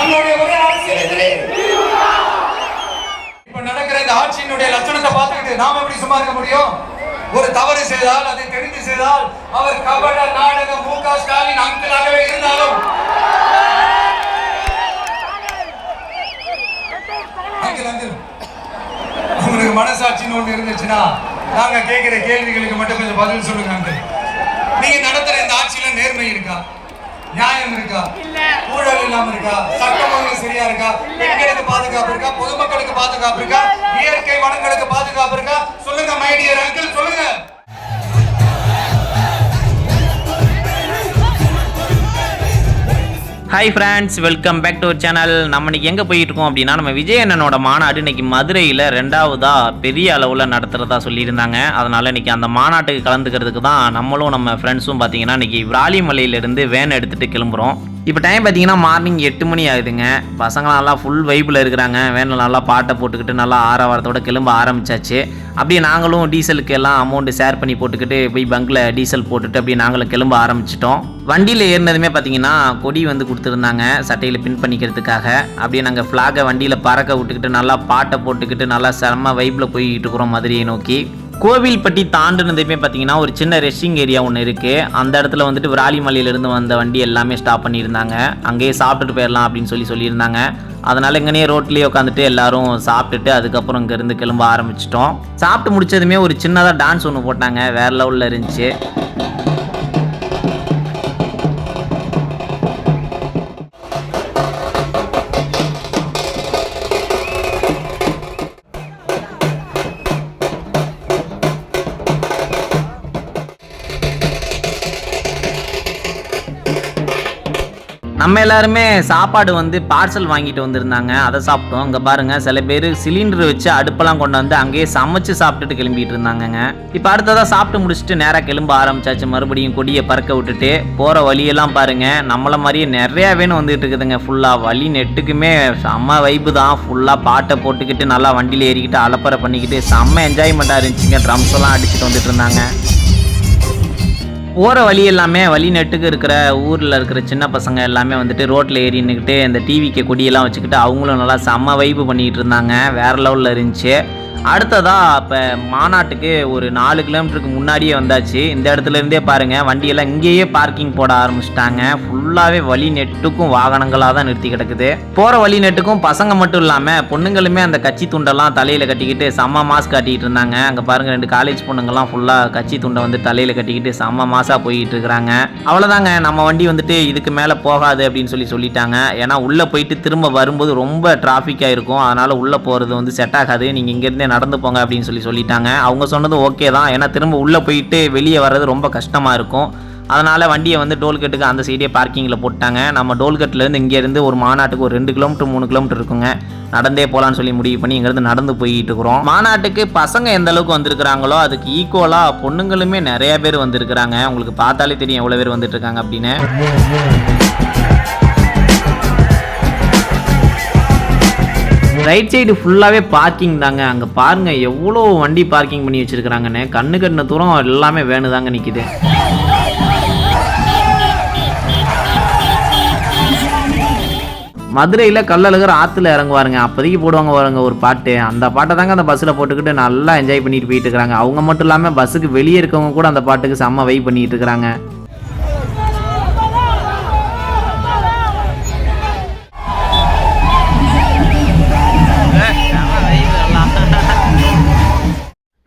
நம்மளுடைய ஒரே அரசியல் இப்ப நடக்கிற இந்த ஆட்சியினுடைய லட்சணத்தை பார்த்துக்கிட்டு நாம எப்படி சும்மா இருக்க முடியும்? ஒரு தவறு செய்தால் அதை தெரிந்து செய்தால் அவர் கபட நாடக மு க ஸ்டாலின் அங்கிளாகவே இருந்தாலும். உங்களுக்கு மனசாட்சின்னு ஒண்ணு இருந்துச்சுன்னா நாங்க கேட்கிற கேள்விகளுக்கு மட்டும் கொஞ்சம் பதில் சொல்லுங்க நீங்க நடத்துற இந்த ஆட்சியில நேர்மை இருக்கா? நியாயம் இருக்கா? ஊழல் இல்லாம இருக்கா? சட்டம் ஒழுங்கு சரியா இருக்கா? பெண்களுக்கு பாதுகாப்பு இருக்கா? பொதுமக்களுக்கு பாதுகாப்பு இருக்கா? இயற்கை வளங்களுக்கு பாதுகாப்பு இருக்கா? சொல்லுங்க மை டியர் அங்கிள் சொல்லுங்க. Hi friends welcome back to our channel நம்ம இன்னைக்கு எங்கே போயிட்டு இருக்கோம் அப்படின்னா நம்ம விஜய் அண்ணனோட மாநாடு இன்னைக்கு மதுரையில் ரெண்டாவதாக பெரிய அளவில் நடத்துகிறதா சொல்லியிருந்தாங்க. அதனால் இன்னைக்கு அந்த மாநாட்டுக்கு கலந்துக்கிறதுக்கு தான் நம்மளும் நம்ம ஃப்ரெண்ட்ஸும் பார்த்தீங்கன்னா இன்றைக்கி விராலிமலையிலேருந்து வேன் எடுத்துகிட்டு கிளம்புறோம். இப்போ டைம் பார்த்தீங்கன்னா மார்னிங் எட்டு மணி ஆகுதுங்க. பசங்களாம் நல்லா ஃபுல் வைப்பில் இருக்கிறாங்க. வேனில் நல்லா பாட்டை போட்டுக்கிட்டு நல்லா ஆரவாரத்தோட கிளம்ப ஆரம்பிச்சாச்சு. அப்படியே நாங்களும் டீசலுக்கு எல்லாம் அமௌண்ட்டு ஷேர் பண்ணி போட்டுக்கிட்டு போய் பங்கில் டீசல் போட்டுட்டு அப்படியே நாங்களும் கிளம்ப ஆரம்பிச்சிட்டோம். வண்டியில் ஏறினதுமே பார்த்தீங்கன்னா கொடி வந்து கொடுத்துருந்தாங்க சட்டையில் பின் பண்ணிக்கிறதுக்காக. அப்படியே நாங்கள் ஃப்ளாகை வண்டியில் பறக்க விட்டுக்கிட்டு நல்லா பாட்டை போட்டுக்கிட்டு நல்லா செம்ம வைப்பில் போய்கிட்டு இருக்கிறோம் மதுரையை நோக்கி. கோவில்பட்டி தாண்டினதுமே பார்த்தீங்கன்னா ஒரு சின்ன ரெஸ்டிங் ஏரியா ஒன்று இருக்குது அந்த இடத்துல வந்துட்டு விராலிமலையிலேருந்து வந்த வண்டி எல்லாமே ஸ்டாப் பண்ணியிருந்தாங்க. அங்கேயே சாப்பிட்டுட்டு போயிடலாம் அப்படின்னு சொல்லி சொல்லியிருந்தாங்க. அதனால் இங்கனே ரோட்லேயே உட்காந்துட்டு எல்லாரும் சாப்பிட்டுட்டு அதுக்கப்புறம் இங்கேருந்து கிளம்ப ஆரம்பிச்சிட்டோம். சாப்பிட்டு முடிச்சதுமே ஒரு சின்னதாக டான்ஸ் ஒன்று போட்டாங்க. வேறு லெவலில் இருந்துச்சு. நம்ம எல்லாருமே சாப்பாடு வந்து பார்சல் வாங்கிட்டு வந்திருந்தாங்க. அதை சாப்பிட்டோம். இங்கே பாருங்க சில பேர் சிலிண்டர் வச்சு அடுப்பெல்லாம் கொண்டு வந்து அங்கேயே சமைச்சு சாப்பிட்டுட்டு கிளம்பிட்டு இருந்தாங்கங்க. இப்போ அடுத்ததாக சாப்பிட்டு முடிச்சுட்டு நேராக கிளம்ப ஆரம்பிச்சாச்சு. மறுபடியும் கொடியை பறக்க விட்டுட்டு போகிற வழியெல்லாம் பாருங்க. நம்மள மாதிரியே நிறையா வேணும் வந்துட்டு இருக்குதுங்க. ஃபுல்லாக வழி நெட்டுக்குமே செம்ம வைப்பு தான். ஃபுல்லாக பாட்டை போட்டுக்கிட்டு நல்லா வண்டியில் ஏறிக்கிட்டு அலப்பறை பண்ணிக்கிட்டு செம்ம என்ஜாய்மெண்ட்டாக இருந்துச்சுங்க. ட்ரம்ஸ் எல்லாம் அடிச்சுட்டு வந்துட்டு இருந்தாங்க. போகிற வழி எல்லாமே வழி நெட்டுக்கு இருக்கிற ஊரில் இருக்கிற சின்ன பசங்க எல்லாமே வந்துட்டு ரோட்டில் ஏறி நின்றுக்கிட்டு இந்த டிவிக்கு கொடியெல்லாம் வச்சுக்கிட்டு அவங்களும் நல்லா செம்ம வைப்பு பண்ணிகிட்டு இருந்தாங்க. வேறு லெவலில் இருந்துச்சு. அடுத்ததாக இப்போ மாநாட்டுக்கு ஒரு நாலு கிலோமீட்டருக்கு முன்னாடியே வந்தாச்சு. இந்த இடத்துல இருந்தே பாருங்கள் வண்டியெல்லாம் இங்கேயே பார்க்கிங் போட ஆரம்பிச்சிட்டாங்க. ஃபுல்லாகவே வழி நெட்டுக்கும் வாகனங்களாக தான் நிறுத்தி கிடக்குது. போகிற வழி நெட்டுக்கும் பசங்க மட்டும் இல்லாமல் பொண்ணுங்களுமே அந்த கட்சி துண்டெல்லாம் தலையில் கட்டிக்கிட்டு செம்ம மாஸ்க் காட்டிக்கிட்டு இருந்தாங்க. அங்கே பாருங்கள் ரெண்டு காலேஜ் பொண்ணுங்கள்லாம் ஃபுல்லாக கட்சி துண்டை வந்து தலையில் கட்டிக்கிட்டு செம்ம மாசாக போயிட்டு இருக்கிறாங்க. அவ்வளோதாங்க நம்ம வண்டி வந்துட்டு இதுக்கு மேலே போகாது அப்படின்னு சொல்லி சொல்லிட்டாங்க. ஏன்னா உள்ளே போயிட்டு திரும்ப வரும்போது ரொம்ப டிராஃபிக்காக இருக்கும் அதனால் உள்ளே போகிறது வந்து செட் ஆகாது. நீங்கள் இங்கேருந்தே நடந்து போங்க அப்படின்னு சொல்லி சொல்லிட்டாங்க. அவங்க சொன்னது ஓகே தான். ஏன்னா திரும்ப உள்ளே போயிட்டு வெளியே வர்றது ரொம்ப கஷ்டமாக இருக்கும். அதனால் வண்டியை வந்து டோல்கேட்டுக்கு அந்த சைடே பார்க்கிங்கில் போட்டாங்க. நம்ம டோல்கேட்லேருந்து இங்கேருந்து ஒரு மாநாட்டுக்கு ஒரு ரெண்டு கிலோமீட்டர் மூணு கிலோமீட்டர் இருக்குங்க. நடந்தே போகலான்னு சொல்லி முடிவு பண்ணி இங்கேருந்து நடந்து போயிட்டு இருக்கிறோம். மாநாட்டுக்கு பசங்க எந்த அளவுக்கு வந்திருக்கிறாங்களோ அதுக்கு ஈக்குவலாக பொண்ணுங்களுமே நிறைய பேர் வந்திருக்கிறாங்க. உங்களுக்கு பார்த்தாலே தெரியும் எவ்வளோ பேர் வந்துட்டு இருக்காங்க அப்படின்னு. ரைட் சைடு ஃபுல்லாகவே பார்க்கிங் தாங்க. அங்கே பாருங்க எவ்வளோ வண்டி பார்க்கிங் பண்ணி வச்சிருக்கிறாங்கன்னு. கண்ணு கட்டின தூரம் எல்லாமே வேணு தாங்க நிற்கிது மதுரையில் கல்லழகர் ஆற்றுல இறங்குவாருங்க. அப்போதைக்கு போடுவாங்க பாருங்க ஒரு பாட்டு. அந்த பாட்டை தாங்க அந்த பஸ்ஸில் போட்டுக்கிட்டு நல்லா என்ஜாய் பண்ணிட்டு போயிட்டு இருக்கிறாங்க. அவங்க மட்டும் இல்லாமல் பஸ்ஸுக்கு வெளியே இருக்கவங்க கூட அந்த பாட்டுக்கு செம்ம வெயிட் பண்ணிட்டு இருக்கிறாங்க.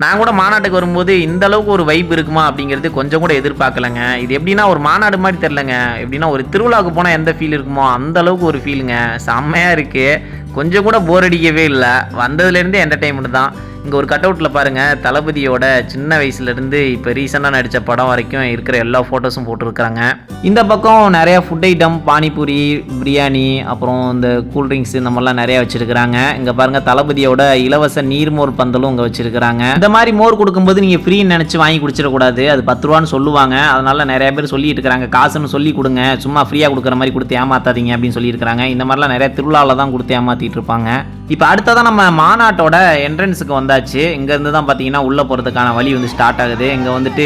நான் கூட மாநாட்டுக்கு வரும்போது இந்த அளவுக்கு ஒரு வைப் இருக்குமா அப்படிங்கிறது கொஞ்சம் கூட எதிர்பார்க்கலங்க. இது எப்படின்னா ஒரு மாநாடு மாதிரி தெரிலங்க எப்படின்னா ஒரு திருவிழாவுக்கு போனால் எந்த ஃபீல் இருக்குமோ அந்த அளவுக்கு ஒரு ஃபீலுங்க செம்மையாக இருக்குது கொஞ்சம் கூட போர் அடிக்கவே இல்லை. வந்ததுலேருந்தே என்டர்டெயின்மெண்ட் தான். இங்கே ஒரு கட் அவுட்டில் பாருங்கள் தளபதியோட சின்ன வயசுலேருந்து இப்போ ரீசெண்டாக நடித்த படம் வரைக்கும் இருக்கிற எல்லா ஃபோட்டோஸும் போட்டிருக்கிறாங்க. இந்த பக்கம் நிறையா ஃபுட் ஐட்டம் பானிபூரி பிரியாணி அப்புறம் இந்த கூல்ட்ரிங்க்ஸ் இந்த மாதிரிலாம் நிறையா வச்சுருக்கிறாங்க. இங்கே பாருங்கள் தளபதியோட இலவச நீர்மோர் பந்தலும் இங்கே வச்சுருக்கிறாங்க. இந்த மாதிரி மோர் கொடுக்கும்போது நீங்கள் ஃப்ரீன்னு நினச்சி வாங்கி குடிச்சிடக்கூடாது. அது பத்து ரூபான்னு சொல்லுவாங்க. அதனால் நிறைய பேர் சொல்லிட்டு இருக்கிறாங்க. காசுன்னு சொல்லி கொடுங்க. சும்மா ஃப்ரீயாக கொடுக்குற மாதிரி கொடுத்து ஏமாத்தாதீங்க அப்படின்னு சொல்லியிருக்கிறாங்க. இந்த மாதிரிலாம் நிறைய திருவிழாவில் தான் கொடுத்து ஏமாற்றிட்டு இருப்பாங்க. இப்போ அடுத்ததான் நம்ம மாநாட்டோட என்ட்ரன்ஸுக்கு வந்தாச்சு. இங்கேருந்து தான் பார்த்தீங்கன்னா உள்ளே போகிறதுக்கான வழி வந்து ஸ்டார்ட் ஆகுது. இங்கே வந்துட்டு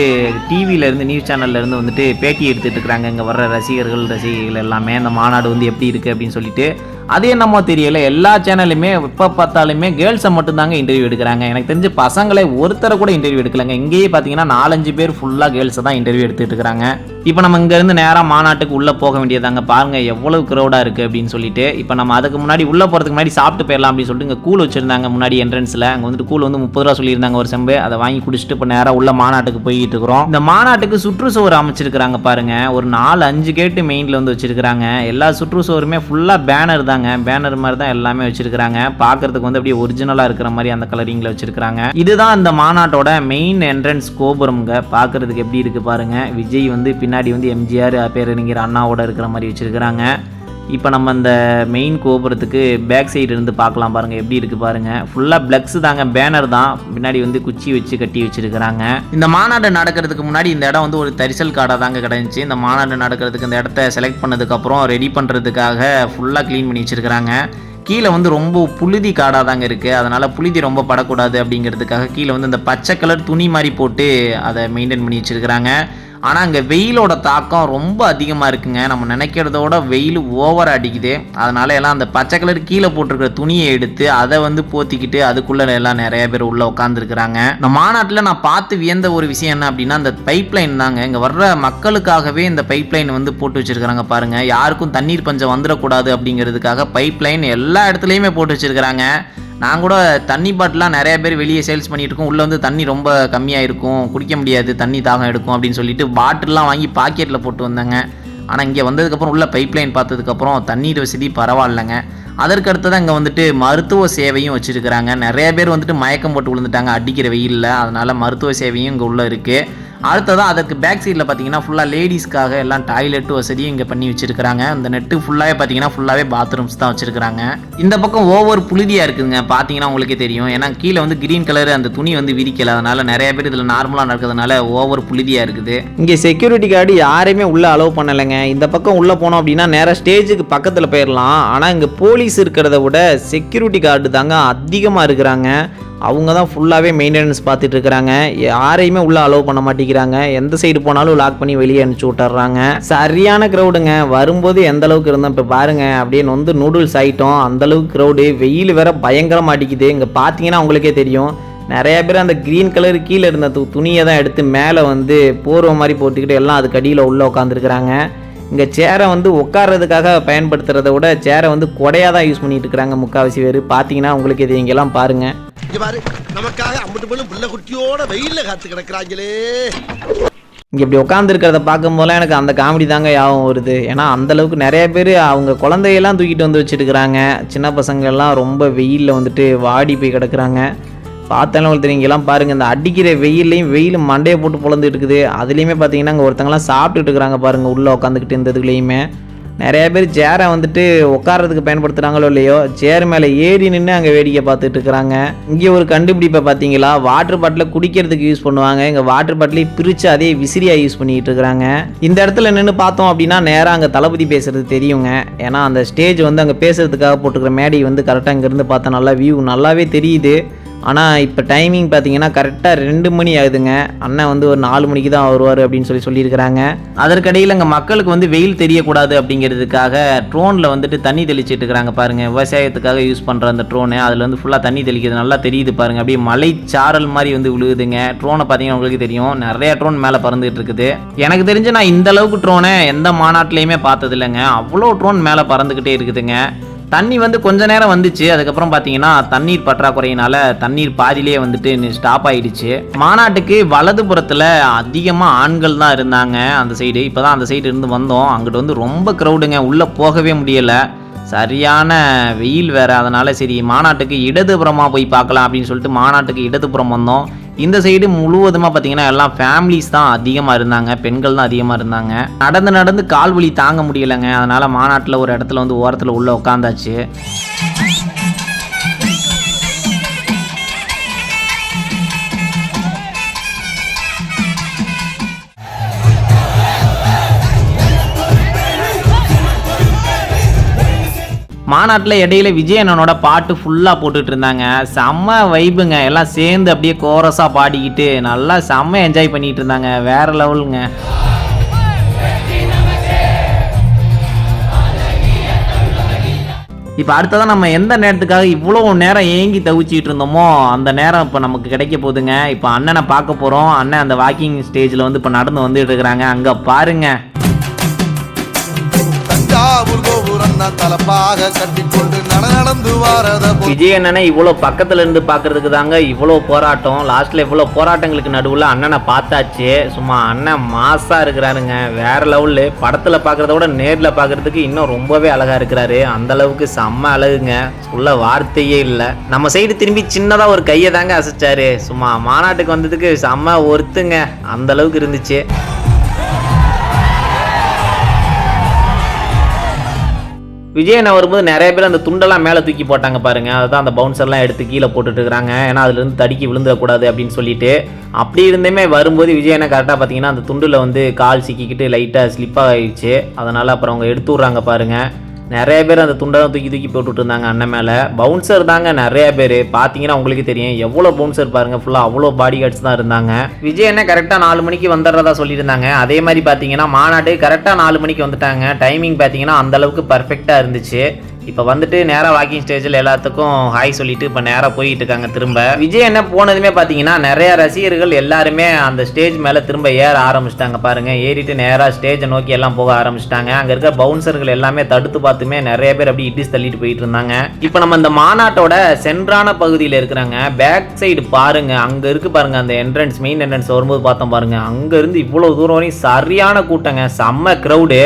டிவியில இருந்து நியூஸ் சேனல்லேருந்து வந்துட்டு பேட்டி எடுத்துகிட்டு இருக்கிறாங்க. இங்கே வர்ற ரசிகர்கள் ரசிகைகள் எல்லாமே. அந்த மாநாடு வந்து எப்படி இருக்குது அப்படின்னு சொல்லிட்டு அது என்னமோ தெரியல. எல்லா சேனலுமே எப்போ பார்த்தாலுமே கேர்ள்ஸை மட்டும்தாங்க இன்டர்வியூ எடுக்கிறாங்க. எனக்கு தெரிஞ்சு பசங்களை ஒருத்தரை கூட இன்டர்வியூ எடுக்கலங்க. இங்கேயே பார்த்தீங்கன்னா நாலஞ்சு பேர் ஃபுல்லாக கேர்ள்ஸை தான் இன்டர்வியூ எடுத்துகிட்டு இருக்கிறாங்க இப்போ நம்ம இங்கேருந்து நேராக மாநாட்டுக்கு உள்ளே போக வேண்டியதாங்க பாருங்கள் எவ்வளவு க்ரௌடாக இருக்குது அப்படின்னு சொல்லிட்டு இப்போ நம்ம அதுக்கு முன்னாடி உள்ளே போகிறதுக்கு முன்னாடி சாப்பிட்டு போயிடலாம் அப்படின்னு சொல்லிட்டு இங்கே கூழ் வச்சிருந்தாங்க முன்னாடி என்ட்ரன்ஸில் அங்கே வந்துட்டு கூழ் வந்து முப்பது ரூபா சொல்லியிருந்தாங்க ஒரு செம்பு. அதை வாங்கி குடிச்சிட்டு இப்போ நேராக உள்ள மாநாட்டுக்கு போயிட்டு இருக்கிறோம். இந்த மாநாட்டுக்கு சுற்றுச்சுவர் அமைச்சிருக்கிறாங்க பாருங்கள் ஒரு நாலு அஞ்சு கேட்டு மெயினில் வந்து வச்சுருக்கிறாங்க. எல்லா சுற்றுச்சுவருமே ஃபுல்லாக பேனர் தாங்க பேனர் மாதிரி தான் எல்லாமே வச்சிருக்கிறாங்க. பார்க்கறதுக்கு வந்து அப்படியே ஒரிஜினலாக இருக்கிற மாதிரி அந்த கலரிங்கில் வச்சிருக்கிறாங்க. இதுதான் இந்த மாநாட்டோட மெயின் என்ட்ரன்ஸ் கோபுரம்ங்க. பார்க்கறதுக்கு எப்படி இருக்கு பாருங்க. விஜய் வந்து பின்னாடி வந்து எம்ஜிஆர் பேரறிஞர் அண்ணாவோட இருக்கிற மாதிரி வச்சிருக்கிறாங்க. இப்போ நம்ம இந்த மெயின் கோபுரத்துக்கு பேக் சைடு இருந்து பார்க்கலாம் பாருங்கள் எப்படி இருக்குது பாருங்கள் ஃபுல்லாக பிளக்ஸ் தாங்க பேனர் தான். பின்னாடி வந்து குச்சி வச்சு கட்டி வச்சுருக்கிறாங்க. இந்த மாநாடு நடக்கிறதுக்கு முன்னாடி இந்த இடம் வந்து ஒரு தரிசல் காடாக தாங்க கிடந்துச்சு. இந்த மாநாடு நடக்கிறதுக்கு இந்த இடத்த செலக்ட் பண்ணதுக்கப்புறம் ரெடி பண்ணுறதுக்காக ஃபுல்லாக க்ளீன் பண்ணி வச்சுருக்கிறாங்க. கீழே வந்து ரொம்ப புழுதி காடாக தாங்க இருக்குது அதனால் புழுதி ரொம்ப படக்கூடாது அப்படிங்கிறதுக்காக கீழே வந்து இந்த பச்சை கலர் துணி மாதிரி போட்டு அதை மெயின்டைன் பண்ணி வச்சுருக்கிறாங்க. ஆனால் அங்கே வெயிலோட தாக்கம் ரொம்ப அதிகமாக இருக்குங்க. நம்ம நினைக்கிறதோட வெயில் ஓவர் அடிக்குது. அதனால எல்லாம் அந்த பச்சை கலர் கீழே போட்டிருக்கிற துணியை எடுத்து அதை வந்து போத்திக்கிட்டு அதுக்குள்ளே எல்லாம் நிறைய பேர் உள்ளே உட்காந்துருக்குறாங்க இந்த மாநாட்டில் நான் பார்த்து வியந்த ஒரு விஷயம் என்ன அப்படின்னா அந்த பைப் லைன் தாங்க. இங்கே வர்ற மக்களுக்காகவே இந்த பைப் லைன் வந்து போட்டு வச்சிருக்கிறாங்க பாருங்க. யாருக்கும் தண்ணீர் பஞ்சம் வந்துடக்கூடாது அப்படிங்கிறதுக்காக பைப் லைன் எல்லா இடத்துலையுமே போட்டு வச்சிருக்கிறாங்க. நான் கூட தண்ணி பாட்டிலாம் நிறைய பேர் வெளியே சேல்ஸ் பண்ணிட்டு இருக்கோம். உள்ளே வந்து தண்ணி ரொம்ப கம்மியாக இருக்கும் குடிக்க முடியாது. தண்ணி தாகம் எடுக்கும் அப்படின்னு சொல்லிட்டு பாட்டிலாம் வாங்கி பாக்கெட்டில் போட்டு வந்தாங்க. ஆனால் இங்கே வந்ததுக்கப்புறம் உள்ள பைப் லைன் பார்த்ததுக்கப்புறம் தண்ணீர் வசதி பரவாயில்லைங்க. அதற்கு அடுத்ததான் இங்கே வந்துட்டு மருத்துவ சேவையும் வச்சுருக்கிறாங்க. நிறைய பேர் வந்துட்டு மயக்கம் போட்டு விழுந்துட்டாங்க. அடிக்கிற வெயிலில். அதனால் மருத்துவ சேவையும் இங்கே உள்ளே இருக்குது அடுத்ததாக அதற்கு பேக் சைடில் பார்த்தீங்கன்னா ஃபுல்லாக லேடிஸ்க்காக எல்லாம் டாய்லெட் வசதியும் இங்கே பண்ணி வச்சிருக்கிறாங்க. அந்த நெட்டு ஃபுல்லாகவே பார்த்தீங்கன்னா ஃபுல்லாகவே பாத்ரூம்ஸ் தான் வச்சுருக்கிறாங்க. இந்த பக்கம் ஓவர் புழுதியாக இருக்குதுங்க பார்த்தீங்கன்னா உங்களுக்கே தெரியும். ஏன்னா கீழே வந்து கிரீன் கலர் அந்த துணி வந்து விரிக்கல. அதனால் நிறைய பேர் இதில் நார்மலாக நடக்கிறதுனால ஓவர் புழுதியாக இருக்குது. இங்கே செக்யூரிட்டி கார்டு யாரையுமே உள்ளே அலோவ் பண்ணலைங்க. இந்த பக்கம் உள்ளே போனோம் அப்படின்னா நேராக ஸ்டேஜுக்கு பக்கத்தில் போயிடலாம் ஆனால் இங்கே போலீஸ் இருக்கிறத விட செக்யூரிட்டி கார்டு தாங்க அதிகமாக இருக்கிறாங்க. அவங்க தான் ஃபுல்லாகவே மெயின்டெனன்ஸ் பார்த்துட்டு இருக்கிறாங்க யாரையுமே உள்ளே அலோவ் பண்ண மாட்டேங்கிறாங்க. எந்த சைடு போனாலும் லாக் பண்ணி வெளியே அனுப்பிச்சி விட்டுறாங்க. சரியான க்ரௌடுங்க வரும்போது எந்த அளவுக்கு இருந்தால் இப்போ பாருங்க. அப்படியே வந்து நூடுல்ஸ் ஆகிட்டோம் அந்த அளவுக்கு க்ரௌடு வெயில் வேற பயங்கரமாக அடிக்குது. இங்கே பார்த்தீங்கன்னா உங்களுக்கே தெரியும். நிறைய பேர் அந்த க்ரீன் கலர் கீழே இருந்த து துணியை தான் எடுத்து மேலே வந்து போர்வை மாதிரி போட்டுக்கிட்டு எல்லாம் அதுக்கு அடியில் உள்ளே உட்காந்துருக்குறாங்க இங்கே சேரை வந்து உட்கார்றதுக்காக பயன்படுத்துறதை விட சேரை வந்து கொடையாக தான் யூஸ் பண்ணிட்டு இருக்கிறாங்க முக்கால்வாசி பேர். பார்த்தீங்கன்னா உங்களுக்கு இது இங்கெல்லாம் பாருங்கள் இங்க பாரு நமக்காக அம்பட்டு பொண்ணு புள்ள குட்டியோட வெயில்ல காத்து கிடக்குறாங்களே. இங்கே இப்படி உட்காந்துருக்கிறத பார்க்கும்போதெல்லாம் எனக்கு அந்த காமெடி தாங்க ஞாபகம் வருது. ஏன்னா அந்த அளவுக்கு நிறைய பேர் அவங்க குழந்தையெல்லாம் தூக்கிட்டு வந்து வச்சுருக்கிறாங்க. சின்ன பசங்க எல்லாம் ரொம்ப வெயிலில் வந்துட்டு வாடி போய் கிடக்குறாங்க. பார்த்தாலும் ஒருத்தர் இங்கெல்லாம் பாருங்கள் இந்த அடிக்கிற வெயிலையும் வெயில் மண்டையை போட்டு பொழந்துட்டு இருக்குது. அதுலேயுமே பார்த்தீங்கன்னா அங்கே ஒருத்தங்கலாம் சாப்பிட்டுட்டு இருக்கிறாங்க பாருங்கள் உள்ளே உட்காந்துக்கிட்டு இந்த இதுலேயுமே நிறைய பேர் சேரை வந்துட்டு உட்கார்றதுக்கு பயன்படுத்துகிறாங்களோ இல்லையோ சேர் மேலே ஏறி நின்று அங்கே வேடிக்கை பார்த்துட்டு இருக்கிறாங்க. இங்கே ஒரு கண்டுபிடிப்பை பார்த்தீங்களா? வாட்டர் பாட்டிலை குடிக்கிறதுக்கு யூஸ் பண்ணுவாங்க. இங்கே வாட்டர் பாட்டிலையும் பிரித்து அதே விசிறியாக யூஸ் பண்ணிகிட்டு இருக்கிறாங்க. இந்த இடத்துல நின்று பார்த்தோம் அப்படின்னா நேராக அங்கே தளபதி பேசுறது தெரியுங்க. ஏன்னா அந்த ஸ்டேஜ் வந்து அங்கே பேசுறதுக்காக போட்டுக்கிற மேடை வந்து கரெக்டாக இங்கேருந்து பார்த்தா நல்லா வியூ நல்லாவே தெரியுது. ஆனால் இப்போ டைமிங் பார்த்தீங்கன்னா கரெக்டாக ரெண்டு மணி ஆகுதுங்க. அண்ணன் வந்து ஒரு நாலு மணிக்கு தான் வருவார் அப்படின்னு சொல்லி சொல்லியிருக்கிறாங்க. அதற்கடையில் அங்கே மக்களுக்கு வந்து வெயில் தெரியக்கூடாது அப்படிங்கிறதுக்காக ட்ரோனில் வந்துட்டு தண்ணி தெளிச்சிட்டு இருக்கிறாங்க பாருங்கள் விவசாயத்துக்காக யூஸ் பண்ணுற அந்த ட்ரோனு அதில் வந்து ஃபுல்லாக தண்ணி தெளிக்கிறது நல்லா தெரியுது பாருங்கள் அப்படியே மலை சாரல் மாதிரி வந்து விழுகுதுங்க. ட்ரோனை பார்த்தீங்கன்னா உங்களுக்கு தெரியும். நிறைய ட்ரோன் மேலே பறந்துகிட்டு இருக்குது. எனக்கு தெரிஞ்சு நான் இந்த அளவுக்கு ட்ரோனை எந்த மாநாட்டிலையுமே பார்த்ததில்லைங்க. அவ்வளோ ட்ரோன் மேலே பறந்துக்கிட்டே இருக்குதுங்க. தண்ணி வந்து கொஞ்ச நேரம் வந்துச்சு. அதுக்கப்புறம் பார்த்தீங்கன்னா தண்ணீர் பற்றாக்குறையினால தண்ணீர் பாதியிலேயே வந்துட்டு ஸ்டாப் ஆயிடுச்சு. மாநாட்டுக்கு வலதுபுறத்தில் அதிகமாக ஆண்கள் தான் இருந்தாங்க அந்த சைடு இப்போ தான் அந்த சைடு இருந்து வந்தோம். அங்கிட்டு வந்து ரொம்ப க்ரௌடுங்க உள்ளே போகவே முடியலை. சரியான வெயில் வேறு. அதனால் சரி மாநாட்டுக்கு இடதுபுறமாக போய் பார்க்கலாம் அப்படின்னு சொல்லிட்டு மாநாட்டுக்கு இடதுபுறம் வந்தோம். இந்த சைடு முழுவதுமாக பார்த்தீங்கன்னா எல்லாம் ஃபேமிலிஸ் தான் அதிகமாக இருந்தாங்க பெண்கள் தான் அதிகமாக இருந்தாங்க. நடந்து நடந்து கால் வலி தாங்க முடியலைங்க. அதனால் மாநாட்டில் ஒரு இடத்துல வந்து ஓரத்தில் உள்ளே உட்காந்தாச்சு மாநாட்டில் இடையில விஜய் அண்ணனோட பாட்டு ஃபுல்லாக போட்டுட்டு இருந்தாங்க செம்ம வைபுங்க எல்லாம் சேர்ந்து அப்படியே கோரஸாக பாடிக்கிட்டு நல்லா செம்ம என்ஜாய் பண்ணிட்டு இருந்தாங்க வேற லெவலுங்க இப்போ அடுத்ததான் நம்ம எந்த நேரத்துக்காக இவ்வளோ நேரம் ஏங்கி தவிச்சிட்டு இருந்தோமோ அந்த நேரம் இப்போ நமக்கு கிடைக்க போகுதுங்க. இப்போ அண்ணனை பார்க்க போகிறோம் அண்ணன் அந்த வாக்கிங் ஸ்டேஜில் வந்து இப்போ நடந்து வந்துட்டு இருக்கிறாங்க. அங்கே பாருங்க. தான் தலப்பாக கட்டிக்கொண்டு நட நடந்து வாரத விஜய் அண்ணனை இவ்வளோ பக்கத்துல இருந்து பார்க்கறதுக்கு தாங்க இவ்வளோ போராட்டம். லாஸ்ட்ல இவ்வளோ போராட்டங்களுக்கு நடுவில் அண்ணனை பார்த்தாச்சு. சும்மா அண்ணன் மாசா இருக்கிறாருங்க. வேற லெவலு படத்தில் பார்க்கறத விட நேரில் பார்க்கறதுக்கு இன்னும் ரொம்பவே அழகா இருக்கிறாரு. அந்த அளவுக்கு செம்ம அழகுங்க. சொல்ல வார்த்தையே இல்லை. நம்ம சைடு திரும்பி சின்னதாக ஒரு கையை தாங்க அசைச்சாரு. சும்மா மாநாட்டுக்கு வந்ததுக்கு செம்ம ஒருத்துங்க. அந்த அளவுக்கு இருந்துச்சு. விஜயன் வரும்போது நிறைய பேர் அந்த துண்டெல்லாம் மேலே தூக்கி போட்டாங்க பாருங்க. அதுதான் அந்த பவுன்சர்லாம் எடுத்து கீழே போட்டுட்டு இருக்காங்க ஏன்னா அதுலேருந்து தடுக்கி விழுந்துடக்கூடாது அப்படின்னு சொல்லிட்டு. அப்படி இருந்துமே வரும்போது விஜயனை கரெக்டாக பார்த்தீங்கன்னா அந்த துண்டில் வந்து கால் சிக்கிக்கிட்டு லைட்டாக ஸ்லிப் ஆகிடுச்சு அதனால் அப்புறம் அவங்க எடுத்து விட்றாங்க பாருங்கள் நிறைய பேர் அந்த துண்டை தான் தூக்கி தூக்கி போட்டுட்டு இருந்தாங்க அண்ணன் மேலே. பவுன்சர் தாங்க நிறைய பேர். பார்த்தீங்கன்னா உங்களுக்கு தெரியும். எவ்வளோ பவுன்சர் பாருங்க. ஃபுல்லாக அவ்வளோ பாடி கார்ட்ஸ் தான் இருந்தாங்க. விஜய் என்ன கரெக்டாக நாலு மணிக்கு வந்துடுறதா சொல்லியிருந்தாங்க. அதே மாதிரி பார்த்தீங்கன்னா மாநாடு கரெக்டாக நாலு மணிக்கு வந்துட்டாங்க. டைமிங் பார்த்தீங்கன்னா அந்த அளவுக்கு பர்ஃபெக்டாக இருந்துச்சு. இப்போ வந்துட்டு நேராக வாக்கிங் ஸ்டேஜில் எல்லாத்துக்கும் ஹாய் சொல்லிட்டு இப்போ நேராக போயிட்டு இருக்காங்க திரும்ப. விஜய் என்ன போனதுமே பார்த்தீங்கன்னா நிறைய ரசிகர்கள் எல்லாருமே அந்த ஸ்டேஜ் மேலே திரும்ப ஏற ஆரம்பிச்சிட்டாங்க. பாருங்க ஏறிட்டு நேராக ஸ்டேஜை நோக்கி எல்லாம் போக ஆரம்பிச்சிட்டாங்க. அங்கே இருக்க பவுன்சர்கள் எல்லாமே தடுத்து பார்த்துமே நிறைய பேர் அப்படி இடிஸ் தள்ளிட்டு போயிட்டு இருந்தாங்க. இப்போ நம்ம இந்த மாநாட்டோட சென்றான பகுதியில் இருக்கிறாங்க. பேக் சைடு பாருங்க அங்கே இருக்கு பாருங்க அந்த என்ட்ரன்ஸ் மெயின் என்ட்ரன்ஸ் வரும்போது பார்த்தோம் பாருங்க அங்கேருந்து இவ்வளோ தூரம் வரையும் சரியான கூட்டங்க. செம்ம க்ரௌடு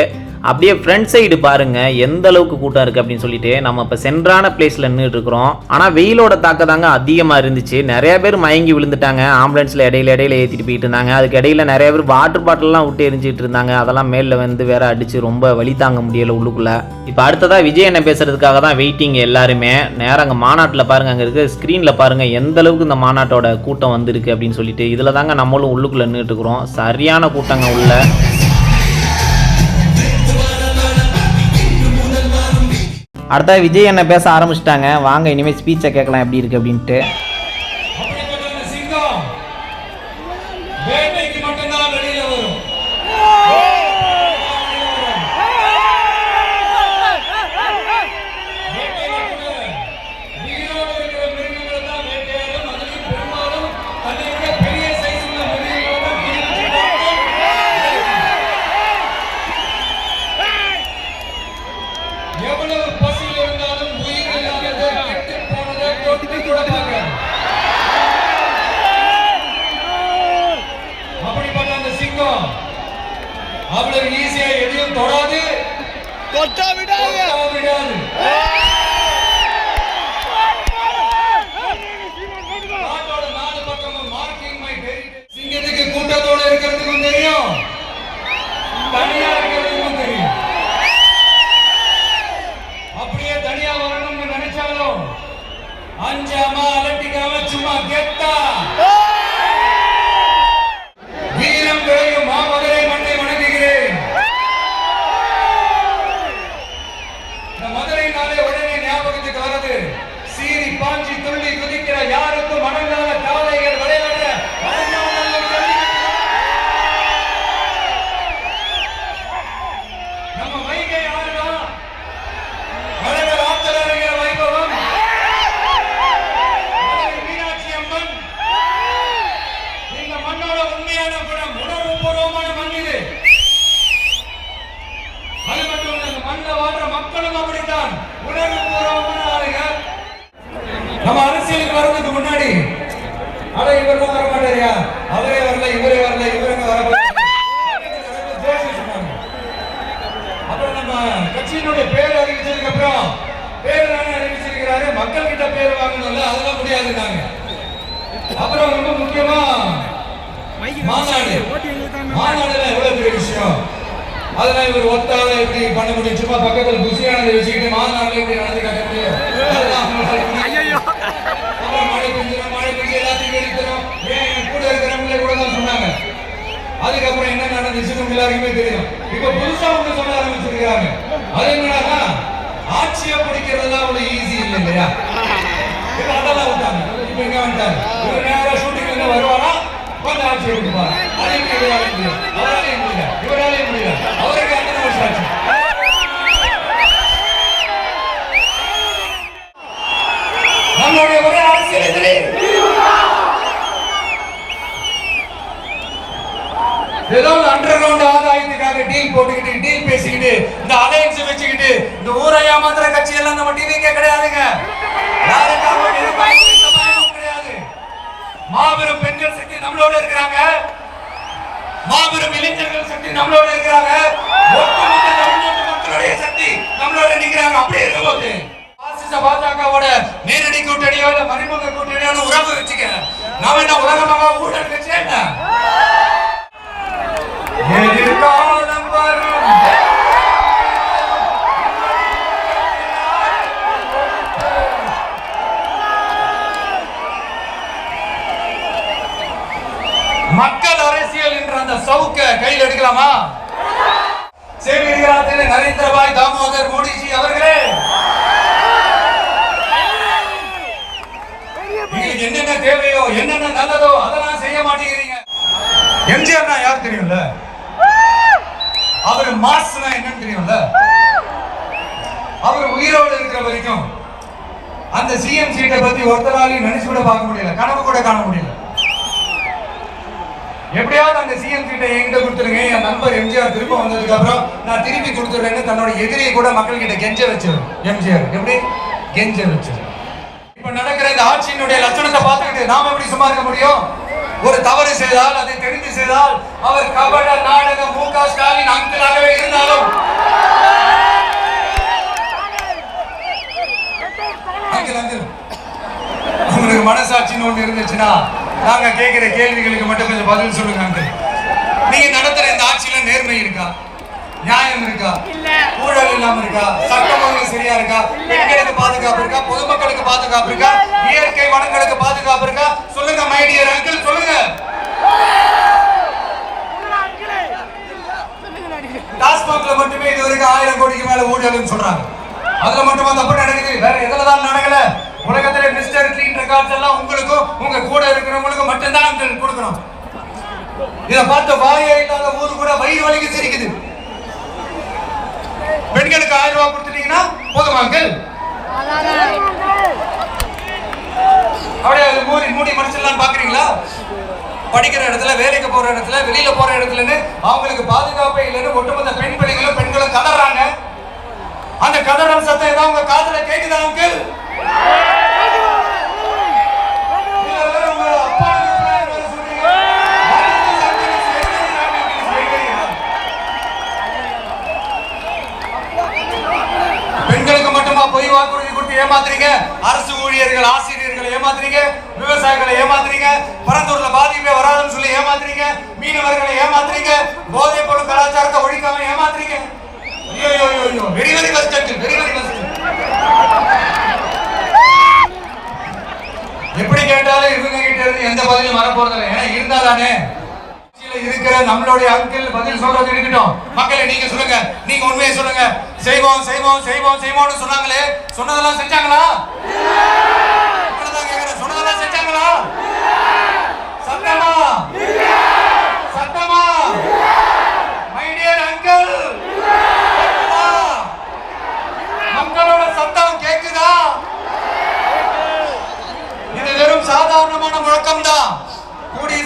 அப்படியே ஃப்ரண்ட் சைடு பாருங்க எந்த அளவுக்கு கூட்டம் இருக்கு அப்படின்னு சொல்லிட்டு நம்ம இப்போ சென்றான பிளேஸ்ல நின்றுட்டு இருக்கிறோம். ஆனா வெயிலோட தாக்கம் தாங்க அதிகமா இருந்துச்சு. நிறைய பேர் மயங்கி விழுந்துட்டாங்க. ஆம்புலன்ஸ்ல இடையில இடையில ஏத்திட்டு போயிட்டு இருந்தாங்க. அதுக்கு இடையில நிறைய பேர் வாட்டர் பாட்டில்லாம் விட்டு எரிஞ்சிட்டு இருந்தாங்க. அதெல்லாம் மேல வந்து வேற அடிச்சு ரொம்ப வலி தாங்க முடியல உள்ளுக்குள்ள. இப்போ அடுத்ததா விஜய் என்ன பேசுறதுக்காக தான் வெயிட்டிங் எல்லாருமே. நேரம் அங்கே மாநாட்டில் பாருங்க அங்கே இருக்க ஸ்க்ரீனில் பாருங்க எந்த அளவுக்கு இந்த மாநாட்டோட கூட்டம் வந்திருக்கு அப்படின்னு சொல்லிட்டு. இதில் தாங்க நம்மளும் உள்ளுக்குள்ள நின்றுட்டு இருக்கிறோம். சரியான கூட்டங்க உள்ள. அடுத்தா விஜய் என்ன பேச ஆரம்பிச்சிட்டாங்க. வாங்க இனிமேல் ஸ்பீச்சை கேட்கலாம் எப்படி இருக்கு அப்படின்ட்டு. கொட்டா நாங்க அப்புறம் ரொம்ப முக்கியமா மாநாடு. மாநாடுல எவ்வளவு பெரிய விஷயம்? அதெல்லாம் இவர் ஒத்தால எப்படி பண்ண முடியும்? சும்மா பக்கத்துல குசியானதை வச்சுக்கிட்டு மாநாடுல எப்படி நடந்து காட்ட முடியும். மழை பெஞ்சிடும் மழை பெஞ்சு எல்லாத்தையும் என் கூட இருக்கிறவங்களே கூட தான் சொன்னாங்க. அதுக்கப்புறம் என்ன நடந்துச்சுன்னு எல்லாருக்குமே தெரியும். இப்ப புதுசா ஒண்ணு சொல்ல ஆரம்பிச்சிருக்காங்க அது என்னன்னா ஆட்சியை பிடிக்கிறதெல்லாம் அவ்வளவு ஈஸி இல்லை இல்லையா இவர் அவருக்கு எத்தனை வருஷம் ஆச்சு நம்மளுடைய ஒரே அரசியல் எதிரி. ஏதோ போட்டுக்கிட்டு டீல் பேசிக்கிட்டு இந்த அலையன்ஸ் வச்சுக்கிட்டு இந்த ஊரையா மாதிரி நம்மளோட இருக்கிறாங்க. மாபெரும் இளைஞர்கள் சக்தி நம்மளோட இருக்கிறாங்க. ஒட்டுமொத்த தமிழ்நாட்டு மக்களுடைய சக்தி நம்மளோட நிக்கிறாங்க. அப்படி இருக்கும்போது பாசிச பாஜகவோட நேரடி கூட்டணியோ இல்ல மறைமுக கூட்டணியோ உறவு வச்சுக்க. நாம என்ன உலகமாக ஊழல் வச்சேன் என்ன? சவுக்க கையில் எடுக்கலாமா? நரேந்திர நரேந்திரபாய் தாமோதர் மோடிஜி அவர்களே. உங்களுக்கு என்னென்ன தேவையோ என்னென்ன நல்லதோ அதெல்லாம் செய்ய மாட்டேங்கிறீங்க. எம்ஜிஆர்னா யார் தெரியும்ல? அவர் மாஸ்னா என்னன்னு தெரியும்ல? அவர் உயிரோடு இருக்கிற வரைக்கும் அந்த சிஎம் சீட்டை பத்தி ஒருத்தராலையும் நினைச்சு கூட பார்க்க முடியல. கனவு கூட காண முடியல. எப்படியாவது அந்த சிஎம் சீட்டை என்கிட்ட கொடுத்துருங்க. என் நண்பர் எம்ஜிஆர் திரும்ப வந்ததுக்கு அப்புறம் நான் திருப்பி கொடுத்துறேன்னு தன்னோட எதிரியை கூட மக்கள் கிட்ட கெஞ்ச வச்சிடும் எம்ஜிஆர் எப்படி? கெஞ்ச வச்சிடும் இப்ப நடக்கிற இந்த ஆட்சியினுடைய லட்சணத்தை பார்த்துக்கிட்டு நாம எப்படி சும்மா இருக்க முடியும்? ஒரு தவறு செய்தால் அதை தெரிந்து செய்தால் அவர் கபட நாடக மு க ஸ்டாலின் அங்கிளாகவே இருந்தாலும் அங்கிள் அங்கிள் உங்களுக்கு மனசாட்சின்னு ஒண்ணு இருந்துச்சுன்னா நாங்க கேட்கிற கேள்விகளுக்கு மட்டும் கொஞ்சம் பதில் சொல்லுங்க அங்கிள். நீங்க நடத்துற இந்த ஆட்சியில நேர்மை இருக்கா? நியாயம் இருக்கா? ஊழல் இல்லாம இருக்கா? சட்டம் ஒழுங்கு சரியா இருக்கா? பெண்களுக்கு பாதுகாப்பு இருக்கா? பொதுமக்களுக்கு பாதுகாப்பு இருக்கா? இயற்கை வளங்களுக்கு பாதுகாப்பு இருக்கா? சொல்லுங்க மை டியர் அங்கிள் சொல்லுங்க. டாஸ்மாக்ல மட்டுமே இது வரைக்கும் ஆயிரம் கோடிக்கு மேல ஊழல்னு சொல்றாங்க. அதுல மட்டும் தப்பு நடக்குது? வேற எதுல தான் நடக்கல? உலகத்துல மிஸ்டர் கிளீன் ரெக்கார்ட்ஸ் எல்லாம் உங்களுக்கும் உங்க கூட இருக்கிறவங்களுக்கும் மட்டும்தான் அங்கிள் கொடுக்கணும். இதை பார்த்த வாயே இல்லாத ஊரு கூட வயிறு வலிக்கு சிரிக்குது. பெண்களுக்கு ஆயிரம் ரூபாய் கொடுத்துட்டீங்கன்னா போதுமா அங்கிள்? அப்படியே மூடி மூடி மனுஷன்லாம் பாக்குறீங்களா படிக்கிற இடத்துல வேலைக்கு போற இடத்துல வெளியில போற இடத்துலன்னு அவங்களுக்கு பாதுகாப்பே இல்லைன்னு ஒட்டுமொத்த பெண் பிள்ளைகளும் பெண்களும் கதறாங்க. அந்த கதற சத்தம் ஏதாவது உங்க காதுல கேக்குதா அங்கிள்? ஏமாத்துறீங்க? அரசு ஊழியர்கள் ஆசிரியர்களை ஏமாத்துறீங்க? விவசாயிகளை ஏமாத்துறீங்க? பரந்தூர்ல பாதிப்பே வராதுன்னு சொல்லி ஏமாத்துறீங்க? மீனவர்களை ஏமாத்துறீங்க? போதைப் பொருள் கலாச்சாரத்தை ஒழிக்காம ஏமாத்துறீங்க? ஐயோ வெரி வெரி வெரி வெரி எப்படி கேட்டாலும் இவங்க கிட்ட இருந்து எந்த பதிலும் வர போறதில்லை ஏன்னா இருந்தாதானே? இருக்கிற நம்மளுடைய அங்கிள் பதில் சொல்றது இருக்கட்டும் மக்களை நீங்க சொல்லுங்க. நீங்க உண்மையை சொல்லுங்க. செய்வோம் செய்வோம் செய்வோம் செய்வோம்னு சொன்னாங்களே. சொன்னதெல்லாம் செஞ்சாங்களா? சொன்னதெல்லாம் செஞ்சாங்களா? சத்தமா? சத்தமா? மை டியர் அங்கிள் மக்களோட சத்தம் கேக்குதா? இது வெறும் சாதாரணமான முழக்கம் தான்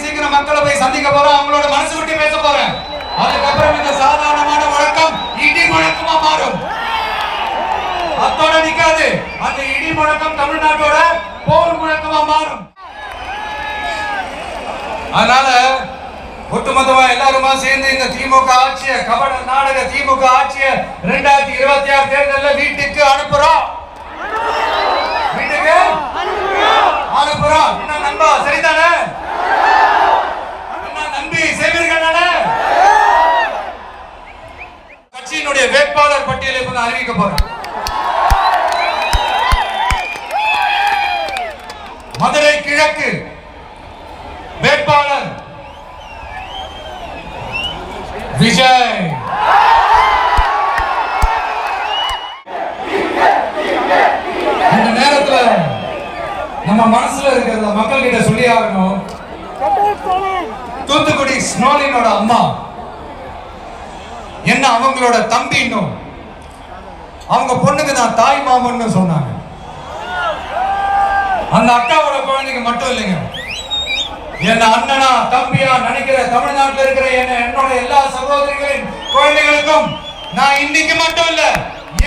சீக்கிரம் மக்களை போய் சந்திக்க போறோம். அவங்களோட மனசு விட்டு பேச போறேன். அதுக்கப்புறம் இந்த சாதாரணமான வழக்கம் இடி முழக்கமா மாறும். அத்தோட நிக்காது. அந்த இடி முழக்கம் தமிழ்நாட்டோட போர் முழக்கமா மாறும். அதனால ஒட்டுமொத்தமா எல்லாருமா சேர்ந்து இந்த திமுக ஆட்சிய கபட நாடக திமுக ஆட்சிய ரெண்டாயிரத்தி இருபத்தி ஆறு தேர்தலில் வீட்டுக்கு அனுப்புறோம். வீட்டுக்கு அனுப்புறோம். என்ன நண்பா சரிதானே? என்ன செய்வீர்கள் கட்சியினுடைய வேட்பாளர் பட்டியலை இப்ப அறிவிக்க போறேன். மதுரை கிழக்கு வேட்பாளர் விஜய். இந்த நேரத்தில் நம்ம மனசுல இருக்கிறத மக்கள் கிட்ட சொல்லி ஆகணும். தூத்துக்குடி ஸ்மாலினோட அம்மா. என்ன அவங்களோட தம்பின்னு அவங்க பொண்ணுக்கு தான் தாய் மாமன் சொன்னாங்க. அந்த அக்காவோட குழந்தைங்க மட்டும் இல்லைங்க. என்ன அண்ணனா தம்பியா நினைக்கிற தமிழ்நாட்டில் இருக்கிற என்ன என்னோட எல்லா சகோதரிகளின் குழந்தைகளுக்கும் நான் இன்னைக்கு மட்டும் இல்ல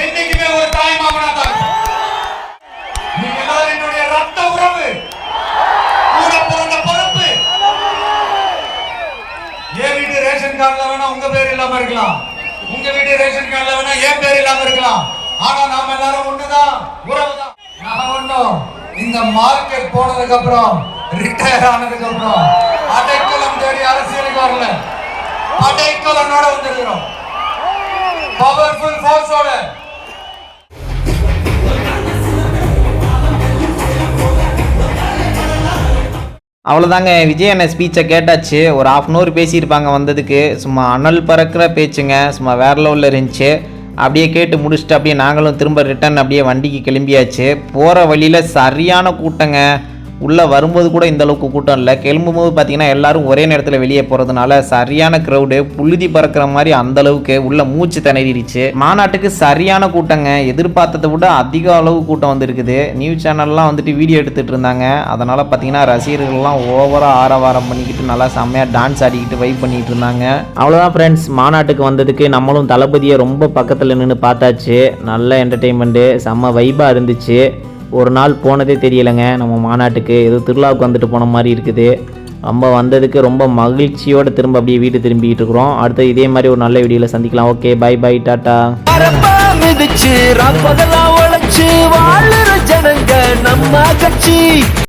என்னைக்குமே ஒரு தாய் மாமனா தான். நீங்க என்னுடைய ரத்த உறவு. பிறந்த பிறந்த உங்க பேர் இல்லாம இருக்கலாம். உங்க வீட்டு ரேஷன் கார்டுல வேணா என் பேர் இல்லாம இருக்கலாம். ஆனா நாம எல்லாரும் ஒண்ணுதான் உறவுதான். நான் ஒண்ணும். இந்த மார்க்கெட் போனதுக்கு அப்புறம் ரிட்டையர் ஆனதுக்கு அப்புறம் அடைக்கலம் தேடி அரசியலுக்கு வரல அடைக்கலனோட வந்திருக்கிறோம் பவர்ஃபுல் ஃபோர்ஸோட அவ்வளோதாங்க விஜய் அண்ணன் ஸ்பீச்சை கேட்டாச்சு. ஒரு ஆஃப் அன் ஹவர் பேசியிருப்பாங்க வந்ததுக்கு. சும்மா அனல் பறக்கிற பேச்சுங்க. சும்மா வேற லெவலில் இருந்துச்சு. அப்படியே கேட்டு முடிச்சுட்டு அப்படியே நாங்களும் திரும்ப ரிட்டர்ன் அப்படியே வண்டிக்கு கிளம்பியாச்சு. போகிற வழியில் சரியான கூட்டங்க. உள்ளே வரும்போது கூட இந்த அளவுக்கு கூட்டம் இல்லை. கிளம்பும்போது பார்த்தீங்கன்னா எல்லாரும் ஒரே நேரத்தில் வெளியே போகிறதுனால சரியான க்ரௌடு புழுதி பறக்கிற மாதிரி அந்த அளவுக்கு உள்ள மூச்சு திணறிடுச்சு. மாநாட்டுக்கு சரியான கூட்டங்க. எதிர்பார்த்ததை விட அதிக அளவு கூட்டம் வந்திருக்குது. நியூஸ் சேனல்லாம் வந்துட்டு வீடியோ எடுத்துட்டு இருந்தாங்க. அதனால் பார்த்தீங்கன்னா ரசிகர்கள்லாம் ஓவராக ஆரவாரம் பண்ணிக்கிட்டு நல்லா செம்மையாக டான்ஸ் ஆடிக்கிட்டு வைப் பண்ணிட்டு இருந்தாங்க. அவ்வளோதான் ஃப்ரெண்ட்ஸ் மாநாட்டுக்கு வந்ததுக்கு நம்மளும் தளபதியை ரொம்ப பக்கத்தில் நின்று பார்த்தாச்சு. நல்ல என்டர்டெயின்மெண்ட்டு செம்ம வைபாக இருந்துச்சு. ஒரு நாள் போனதே தெரியலைங்க. நம்ம மாநாட்டுக்கு ஏதோ திருவிழாவுக்கு வந்துட்டு போன மாதிரி இருக்குது. நம்ம வந்ததுக்கு ரொம்ப மகிழ்ச்சியோடு திரும்ப அப்படியே வீட்டு திரும்பிக்கிட்டு இருக்கிறோம். அடுத்து இதே மாதிரி ஒரு நல்ல வீடியோவில் சந்திக்கலாம். Okay bye bye tata. ஜனங்க நம்ம கட்சி.